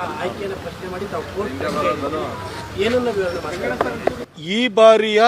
Ah. ಆಯ್ಕೆಯನ್ನು ಪ್ರಶ್ನೆ ಮಾಡಿ ತಾವು ಈ ಬಾರಿಯ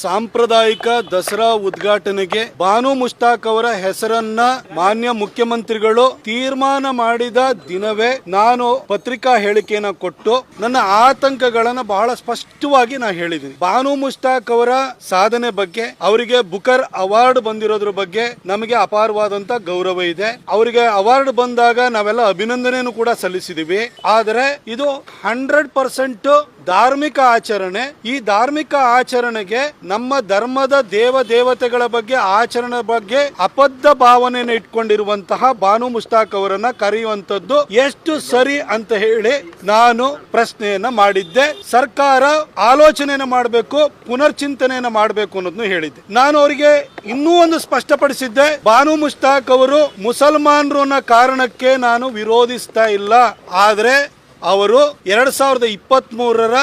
ಸಾಂಪ್ರದಾಯಿಕ ದಸರಾ ಉದ್ಘಾಟನೆಗೆ ಬಾನು ಮುಷ್ತಾಕ್ ಅವರ ಹೆಸರನ್ನ ಮಾನ್ಯ ಮುಖ್ಯಮಂತ್ರಿಗಳು ತೀರ್ಮಾನ ಮಾಡಿದ ದಿನವೇ ನಾನು ಪತ್ರಿಕಾ ಹೇಳಿಕೆಯನ್ನ ಕೊಟ್ಟು ನನ್ನ ಆತಂಕಗಳನ್ನ ಬಹಳ ಸ್ಪಷ್ಟವಾಗಿ ನಾ ಹೇಳಿದ್ದೀನಿ. ಬಾನು ಮುಷ್ತಾಕ್ ಅವರ ಸಾಧನೆ ಬಗ್ಗೆ, ಅವರಿಗೆ ಬುಕರ್ ಅವಾರ್ಡ್ ಬಂದಿರೋದ್ರ ಬಗ್ಗೆ ನಮಗೆ ಅಪಾರವಾದಂತ ಗೌರವ ಇದೆ. ಅವರಿಗೆ ಅವಾರ್ಡ್ ಬಂದಾಗ ನಾವೆಲ್ಲ ಅಭಿನಂದನೆಯನ್ನು ಕೂಡ ಸಲ್ಲಿಸಿದೀವಿ. ಆದರೆ ಇದು ಹಂಡ್ರೆಡ್ ಪರ್ಸೆಂಟ್ ಧಾರ್ಮಿಕ ಆಚರಣೆ, ಈ ಧಾರ್ಮಿಕ ಆಚರಣೆಗೆ ನಮ್ಮ ಧರ್ಮದ ದೇವ ದೇವತೆಗಳ ಬಗ್ಗೆ ಆಚರಣೆ ಬಗ್ಗೆ ಅಪದ್ಧ ಭಾವನೆಯನ್ನು ಇಟ್ಕೊಂಡಿರುವಂತಹ ಬಾನು ಮುಸ್ತಾಕ್ ಅವರನ್ನ ಕರೆಯುವಂತದ್ದು ಎಷ್ಟು ಸರಿ ಅಂತ ಹೇಳಿ ನಾನು ಪ್ರಶ್ನೆಯನ್ನ ಮಾಡಿದ್ದೆ. ಸರ್ಕಾರ ಆಲೋಚನೆಯನ್ನು ಮಾಡಬೇಕು, ಪುನರ್ಚಿಂತನೆಯನ್ನ ಮಾಡಬೇಕು ಅನ್ನೋದನ್ನು ಹೇಳಿದ್ದೆ. ನಾನು ಅವರಿಗೆ ಇನ್ನೂ ಒಂದು ಸ್ಪಷ್ಟಪಡಿಸಿದ್ದೆ, ಬಾನು ಮುಸ್ತಾಕ್ ಅವರು ಮುಸಲ್ಮಾನರು ಕಾರಣಕ್ಕೆ ನಾನು ವಿರೋಧಿಸ್ತಾ ಇಲ್ಲ. ಆದ್ರೆ ಅವರು ಎರಡ್ ಸಾವಿರದ ಇಪ್ಪತ್ತ್ ಮೂರರ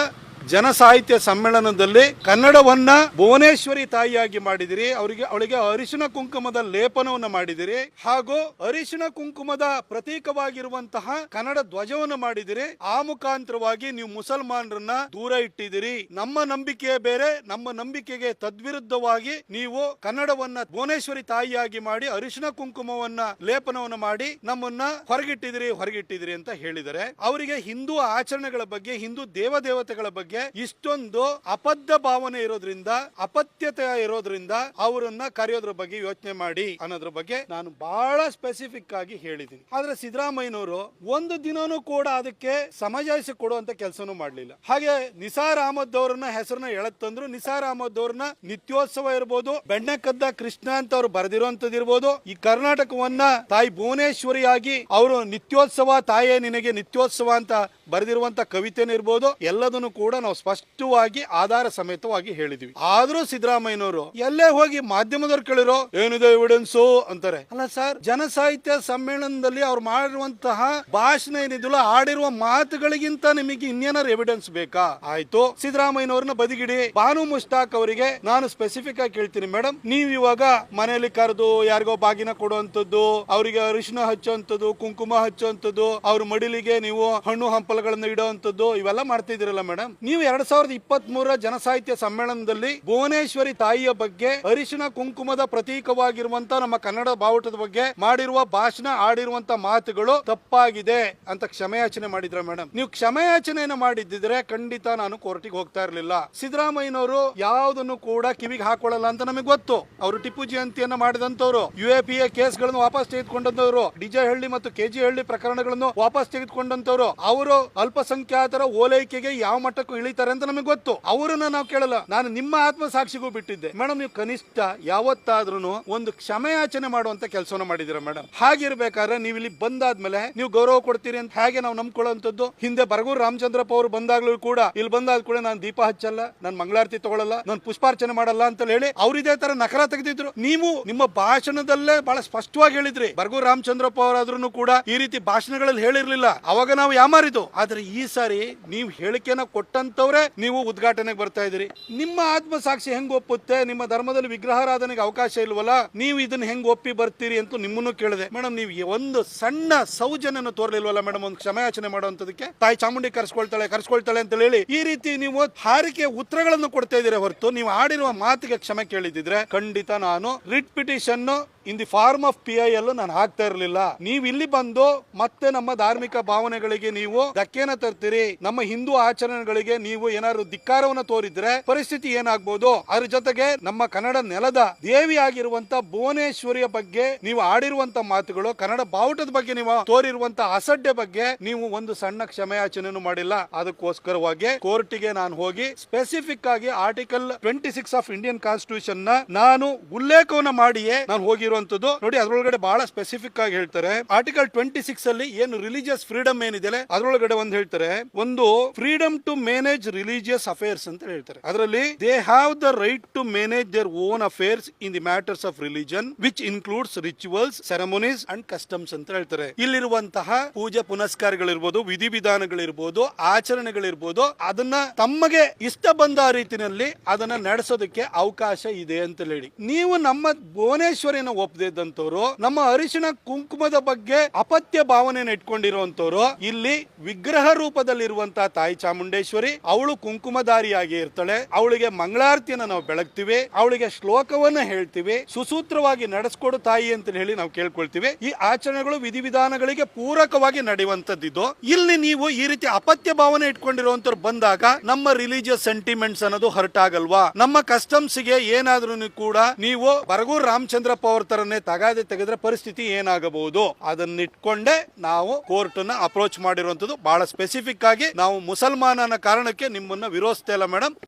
ಜನ ಸಾಹಿತ್ಯ ಸಮ್ಮೇಳನದಲ್ಲಿ ಕನ್ನಡವನ್ನ ಭುವನೇಶ್ವರಿ ತಾಯಿಯಾಗಿ ಮಾಡಿದಿರಿ. ಅವರಿಗೆ ಅವಳಿಗೆ ಅರಿಶಿನ ಕುಂಕುಮದ ಲೇಪನವನ್ನು ಮಾಡಿದಿರಿ. ಹಾಗೂ ಅರಿಶಿನ ಕುಂಕುಮದ ಪ್ರತೀಕವಾಗಿರುವಂತಹ ಕನ್ನಡ ಧ್ವಜವನ್ನು ಮಾಡಿದಿರಿ. ಆ ಮುಖಾಂತರವಾಗಿ ನೀವು ಮುಸಲ್ಮಾನರನ್ನ ದೂರ ಇಟ್ಟಿದಿರಿ. ನಮ್ಮ ನಂಬಿಕೆ ಬೇರೆ, ನಮ್ಮ ನಂಬಿಕೆಗೆ ತದ್ವಿರುದ್ಧವಾಗಿ ನೀವು ಕನ್ನಡವನ್ನ ಭುವನೇಶ್ವರಿ ತಾಯಿಯಾಗಿ ಮಾಡಿ ಅರಿಶಿನ ಕುಂಕುಮವನ್ನ ಲೇಪನವನ್ನು ಮಾಡಿ ನಮ್ಮನ್ನ ಹೊರಗಿಟ್ಟಿದಿರಿ ಹೊರಗಿಟ್ಟಿದಿರಿ ಅಂತ ಹೇಳಿದರೆ, ಅವರಿಗೆ ಹಿಂದೂ ಆಚರಣೆಗಳ ಬಗ್ಗೆ, ಹಿಂದೂ ದೇವದೇವತೆಗಳ ಬಗ್ಗೆ ಇಷ್ಟೊಂದು ಅಬದ್ಧ ಭಾವನೆ ಇರೋದ್ರಿಂದ ಅಪತ್ಯತೆ ಇರೋದ್ರಿಂದ ಅವರನ್ನ ಕರೆಯೋದ್ರ ಬಗ್ಗೆ ಯೋಚನೆ ಮಾಡಿ ಅನ್ನೋದ್ರ ಬಗ್ಗೆ ನಾನು ಬಹಳ ಸ್ಪೆಸಿಫಿಕ್ ಆಗಿ ಹೇಳಿದ್ದೀನಿ. ಆದ್ರೆ ಸಿದ್ದರಾಮಯ್ಯನವರು ಒಂದು ದಿನನೂ ಕೂಡ ಅದಕ್ಕೆ ಸಮಜಾಯಿಸಿ ಕೊಡುವಂತ ಕೆಲಸನು ಮಾಡಲಿಲ್ಲ. ಹಾಗೆ ನಿಸಾರ್ ಅಹಮದ್ ಅವರನ್ನ ಹೆಸರನ್ನ ಎಳತ್ ತಂದ್ರು, ನಿಸಾರ್ ಅಹಮದ್ ಅವ್ರನ್ನ ನಿತ್ಯೋತ್ಸವ ಇರ್ಬೋದು ಬೆಣ್ಣೆಕದ್ದ ಕೃಷ್ಣ ಅಂತ ಅವ್ರು ಬರೆದಿರುವಂತದ್ದು ಇರ್ಬೋದು, ಈ ಕರ್ನಾಟಕವನ್ನ ತಾಯಿ ಭುವನೇಶ್ವರಿಯಾಗಿ ಅವರು ನಿತ್ಯೋತ್ಸವ, ತಾಯೇ ನಿನಗೆ ನಿತ್ಯೋತ್ಸವ ಅಂತ ಬರೆದಿರುವಂತ ಕವಿತೆನ ಇರ್ಬೋದು, ಎಲ್ಲದನ್ನು ಕೂಡ ನಾವು ಸ್ಪಷ್ಟವಾಗಿ ಆಧಾರ ಸಮೇತವಾಗಿ ಹೇಳಿದ್ವಿ. ಆದ್ರೂ ಸಿದ್ದರಾಮಯ್ಯನವರು, ಎಲ್ಲೇ ಹೋಗಿ ಮಾಧ್ಯಮದವ್ರು ಕೇಳಿರೋ, ಏನಿದೆ ಎವಿಡೆನ್ಸು ಅಂತಾರೆ. ಅಲ್ಲ ಸರ್ ಜನ ಸಾಹಿತ್ಯ ಸಮ್ಮೇಳನದಲ್ಲಿ ಅವ್ರು ಮಾಡಿರುವಂತಹ ಭಾಷಣ ಏನಿದೆಯಲ್ಲ ಆಡಿರುವ ಮಾತುಗಳಿಗಿಂತ ನಿಮಗೆ ಇನ್ನೇನಾರು ಎವಿಡೆನ್ಸ್ ಬೇಕಾ? ಆಯ್ತು, ಸಿದ್ದರಾಮಯ್ಯನವ್ರನ್ನ ಬದಿಗಿಡಿ. ಬಾನು ಮುಸ್ತಾಕ್ ಅವರಿಗೆ ನಾನು ಸ್ಪೆಸಿಫಿಕ್ ಆಗಿ ಕೇಳ್ತೀನಿ ಮೇಡಮ್ ನೀವ್ ಇವಾಗ ಮನೆಯಲ್ಲಿ ಕರೆದು ಯಾರಿಗೋ ಬಾಗಿನ ಕೊಡುವಂತದ್ದು ಅವರಿಗೆ ಅರಿಶಿನ ಹಚ್ಚುವಂತದ್ದು ಕುಂಕುಮ ಹಚ್ಚುವಂತದ್ದು ಅವ್ರ ಮಡಿಲಿಗೆ ನೀವು ಹಣ್ಣು ಹಂಪಲಗಳನ್ನು ಇಡುವಂತದ್ದು ಇವೆಲ್ಲ ಮಾಡ್ತಿದ್ದೀರಲ್ಲ ಮೇಡಮ್ ನೀವು ಎರಡ್ ಸಾವಿರದ ಇಪ್ಪತ್ತ್ ಜನಸಾಹಿತ್ಯ ಸಮ್ಮೇಳನದಲ್ಲಿ ಭುವನೇಶ್ವರಿ ತಾಯಿಯ ಬಗ್ಗೆ, ಅರಿಶಿನ ಕುಂಕುಮದ ಪ್ರತೀಕವಾಗಿರುವಂತ ನಮ್ಮ ಕನ್ನಡ ಬಾವುಟದ ಬಗ್ಗೆ ಮಾಡಿರುವ ಭಾಷಣ ಆಡಿರುವಂತ ಮಾತುಗಳು ತಪ್ಪಾಗಿದೆ ಅಂತ ಕ್ಷಮೆಯಾಚನೆ ಮಾಡಿದ್ರ ಮೇಡಮ್ ನೀವು ಕ್ಷಮೆಯಾಚನೆಯನ್ನು ಮಾಡಿದ್ದಿದ್ರೆ ಖಂಡಿತ ನಾನು ಕೋರ್ಟಿಗೆ ಹೋಗ್ತಾ ಇರಲಿಲ್ಲ. ಸಿದ್ದರಾಮಯ್ಯನವರು ಯಾವುದನ್ನು ಕೂಡ ಕಿವಿಗೆ ಹಾಕೊಳ್ಳಲ್ಲ ಅಂತ ನಮಗೆ ಗೊತ್ತು. ಅವರು ಟಿಪ್ಪು ಜಯಂತಿಯನ್ನ ಮಾಡಿದಂತವ್ರು ಯು ಎ ಪಿ ಎ ಕೇಸ್ಗಳನ್ನು ವಾಪಸ್ ತೆಗೆದುಕೊಂಡಂತವ್ರು ಡಿಜೆ ಹಳ್ಳಿ ಮತ್ತು ಕೆಜಿ ಹಳ್ಳಿ ಪ್ರಕರಣಗಳನ್ನು ವಾಪಸ್ ತೆಗೆದುಕೊಂಡಂತವ್ರು ಅವರು ಅಲ್ಪಸಂಖ್ಯಾತರ ಓಲೈಕೆಗೆ ಯಾವ ಮಟ್ಟಕ್ಕೂ ಇಳಿತಾರೆ ಅಂತ ನಮಗೆ ಗೊತ್ತು. ಅವರನ್ನ ನಾವು ಕೇಳಲ್ಲ. ನಾನು ನಿಮ್ಮ ಆತ್ಮ ಸಾಕ್ಷಿಗೂ ಬಿಟ್ಟಿದ್ದೆ. ಮೇಡಮ್ ನೀವು ಕನಿಷ್ಠ ಯಾವತ್ತಾದ್ರೂ ಒಂದು ಕ್ಷಮೆಯಾಚನೆ ಮಾಡುವಂತ ಕೆಲಸವನ್ನ ಮಾಡಿದಿರ ಮೇಡಮ್ ಹಾಗಿರ್ಬೇಕಾದ್ರೆ ನೀವು ಇಲ್ಲಿ ಬಂದಾದ್ಮೇಲೆ ನೀವು ಗೌರವ ಕೊಡ್ತೀರಿ ಅಂತ ಹೇಗೆ ನಾವು ನಂಬ್ಕೊಳ್ಳುವಂತದ್ದು ಹಿಂದೆ ಬರಗೂರು ರಾಮಚಂದ್ರಪ್ಪ ಅವರು ಬಂದಾಗ್ಲೂ ಕೂಡ, ಇಲ್ಲಿ ಬಂದಾದ ಕೂಡ ನಾನು ದೀಪ ಹಚ್ಚಲ್ಲ, ನಾನು ಮಂಗಳಾರತಿ ತಗೊಳ್ಳಲ್ಲ, ನಾನು ಪುಷ್ಪಾರ್ಚನೆ ಮಾಡಲ್ಲ ಅಂತ ಹೇಳಿ ಅವ್ರು ಇದೇ ತರ ನಕರ ತೆಗೆದಿದ್ರು. ನೀವು ನಿಮ್ಮ ಭಾಷಣದಲ್ಲೇ ಬಹಳ ಸ್ಪಷ್ಟವಾಗಿ ಹೇಳಿದ್ರಿ. ಬರಗೂರು ರಾಮಚಂದ್ರಪ್ಪ ಅವರಾದ್ರೂ ಕೂಡ ಈ ರೀತಿ ಭಾಷಣಗಳಲ್ಲಿ ಹೇಳಿರ್ಲಿಲ್ಲ. ಅವಾಗ ನಾವು ಯಾಮಾರಿದ್ದು ಆದ್ರೆ ಈ ಸಾರಿ ನೀವು ಹೇಳಿಕೆನ ಕೊಟ್ಟಂತವ್ರೆ ನೀವು ಉದ್ಘಾಟನೆಗೆ ಬರ್ತಾ ಇದ್ದೀರಿ. ನಿಮ್ಮ ಆತ್ಮಸಾಕ್ಷಿ ಹೆಂಗ್ ಒಪ್ಪುತ್ತೆ? ನಿಮ್ಮ ಧರ್ಮದಲ್ಲಿ ವಿಗ್ರಹಾರಾಧನೆಗೆ ಅವಕಾಶ ಇಲ್ವಲ್ಲ? ನೀವು ಇದನ್ನ ಹೆಂಗ್ ಒಪ್ಪಿ ಬರ್ತೀರಿ ಅಂತ ನಿಮ್ಮನ್ನು ಕೇಳಿದೆ. ಮೇಡಮ್ ನೀವು ಒಂದು ಸಣ್ಣ ಸೌಜನ್ಯನ ತೋರ್ಲಿಲ್ವಲ್ಲ ಮೇಡಮ್ ಒಂದು ಕ್ಷಮಯಾಚನೆ ಮಾಡುವಂತದಕ್ಕೆ ತಾಯಿ ಚಾಮುಂಡಿ ಕರ್ಸ್ಕೊಳ್ತಾಳೆ ಕರ್ಸ್ಕೊಳ್ತಾಳೆ ಅಂತ ಹೇಳಿ ಈ ರೀತಿ ನೀವು ಹಾರಿಕೆ ಉತ್ತರಗಳನ್ನು ಕೊಡ್ತಾ ಇದ್ದೀರಿ ಹೊರತು ನೀವು ಆಡಿರುವ ಮಾತಿಗೆ ಕ್ಷಮೆ ಕೇಳಿದಿದ್ರೆ ಖಂಡಿತ ನಾನು writ petition in the form of P I ಅಲ್ಲೂ ನಾನು ಹಾಕ್ತಾ ಇರಲಿಲ್ಲ. ನೀವು ಇಲ್ಲಿ ಬಂದು ಮತ್ತೆ ನಮ್ಮ ಧಾರ್ಮಿಕ ಭಾವನೆಗಳಿಗೆ ನೀವು ಧಕ್ಕೆನ ತರ್ತೀರಿ, ನಮ್ಮ ಹಿಂದೂ ಆಚರಣೆಗಳಿಗೆ ನೀವು ಏನಾದ್ರು ಧಿಕ್ಕಾರವನ್ನ ತೋರಿದ್ರೆ ಪರಿಸ್ಥಿತಿ ಏನಾಗ್ಬೋದು? ಅದ್ರ ಜೊತೆಗೆ ನಮ್ಮ ಕನ್ನಡ ನೆಲದ ದೇವಿ ಆಗಿರುವಂತ ಭುವನೇಶ್ವರಿಯ ಬಗ್ಗೆ ನೀವು ಆಡಿರುವಂತ ಮಾತುಗಳು, ಕನ್ನಡ ಬಾವುಟದ ಬಗ್ಗೆ ನೀವು ತೋರಿರುವಂತ ಅಸಡ್ಡೆ ಬಗ್ಗೆ ನೀವು ಒಂದು ಸಣ್ಣ ಕ್ಷಮೆಯಾಚನೆಯನ್ನು ಮಾಡಿಲ್ಲ. ಅದಕ್ಕೋಸ್ಕರವಾಗಿ ಕೋರ್ಟಿಗೆ ನಾನು ಹೋಗಿ ಸ್ಪೆಸಿಫಿಕ್ ಆಗಿ article twenty six of Indian constitution ನಾನು ಉಲ್ಲೇಖವನ್ನ ಮಾಡಿಯೇ ನಾನು ಹೋಗಿರುವಂತದ್ದು ನೋಡಿ, ಅದರೊಳಗಡೆ ಬಹಳ ಸ್ಪೆಸಿಫಿಕ್ ಆಗಿ ಹೇಳ್ತಾರೆ. ಆರ್ಟಿಕಲ್ ಟ್ವೆಂಟಿ ಸಿಕ್ಸ್ ಅಲ್ಲಿ ಏನು ರಿಲಿಜಿಯಸ್ ಫ್ರೀಡಮ್ ಏನಿದೆ ಅದರೊಳಗಡೆ ಒಂದು ಹೇಳ್ತಾರೆ. ಒಂದು freedom to manage religious affairs ಅಂತ ಹೇಳ್ತಾರೆ. ಅದರಲ್ಲಿ they have the right to manage their own affairs in the matters of religion which includes rituals ceremonies and customs ಅಂತ ಹೇಳ್ತಾರೆ. ಇಲ್ಲಿರುವಂತಹ ಪೂಜೆ ಪುನಸ್ಕಾರಗಳಿರ್ಬೋದು, ವಿಧಿವಿಧಾನಗಳಿರ್ಬೋದು, ಆಚರಣೆಗಳಿರ್ಬೋದು, ಅದನ್ನ ತಮಗೆ ಇಷ್ಟ ಬಂದ ರೀತಿಯಲ್ಲಿ ಅದನ್ನ ನಡೆಸೋದಕ್ಕೆ ಅವಕಾಶ ಇದೆ ಅಂತ ಹೇಳಿ. ನೀವು ನಮ್ಮ ಭುವನೇಶ್ವರಿನ ಒಪ್ಪದಿದ್ದಂತವ್ರು ನಮ್ಮ ಅರಿಶಿನ ಕುಂಕುಮದ ಬಗ್ಗೆ ಅಪತ್ಯ ಭಾವನೆನ ಇಟ್ಕೊಂಡಿರುವಂತವ್ರು ಇಲ್ಲಿ ವಿಗ್ರಹ ರೂಪದಲ್ಲಿರುವಂತಹ ತಾಯಿ ಚಾಮುಂಡೇಶ್ವರಿ, ಅವಳು ಕುಂಕುಮಧಾರಿಯಾಗಿ ಇರ್ತಾಳೆ, ಅವಳಿಗೆ ಮಂಗಳಾರತಿಯನ್ನ ನಾವು ಬೆಳಗ್ತೀವಿ, ಅವಳಿಗೆ ಶ್ಲೋಕವನ್ನ ಹೇಳ್ತೀವಿ, ಸುಸೂತ್ರವಾಗಿ ನಡೆಸ್ಕೊಡು ತಾಯಿ ಅಂತ ಹೇಳಿ ನಾವು ಕೇಳ್ಕೊಳ್ತೀವಿ. ಈ ಆಚರಣೆಗಳು ವಿಧಿವಿಧಾನಗಳಿಗೆ ಪೂರಕವಾಗಿ ನಡೆಯುವಂತದ್ದು ಇಲ್ಲಿ ನೀವು ಈ ರೀತಿ ಅಪತ್ಯ ಭಾವನೆ ಇಟ್ಕೊಂಡಿರುವಂತವ್ರು ಬಂದಾಗ ನಮ್ಮ ರಿಲಿಜಿಯಸ್ ಸೆಂಟಿಮೆಂಟ್ಸ್ ಅನ್ನೋದು ಹರ್ಟ್ ಆಗಲ್ವಾ? ನಮ್ಮ ಕಸ್ಟಮ್ಸ್ಗೆ ಏನಾದ್ರೂ ಕೂಡ ನೀವು ಬರಗೂರ್ ರಾಮಚಂದ್ರಪ್ಪ ಅವ್ರ ತರನೇ ತಗಾದೆ ತೆಗೆದ್ರೆ ಪರಿಸ್ಥಿತಿ ಏನಾಗಬಹುದು? ಅದನ್ನಿಟ್ಕೊಂಡೇ ನಾವು ಕೋರ್ಟ್ನ ಅಪ್ರೋಚ್ ಮಾಡಿರುವಂತದ್ದು ಬಹಳ ಸ್ಪೆಸಿಫಿಕ್ ಆಗಿ ನಾವು ಮುಸಲ್ಮಾನನ ಕಾರಣಕ್ಕೆ ನಿಮ್ಮನ್ನ ವಿರೋಧಿಸ್ತಾ ಇಲ್ಲ ಮೇಡಮ್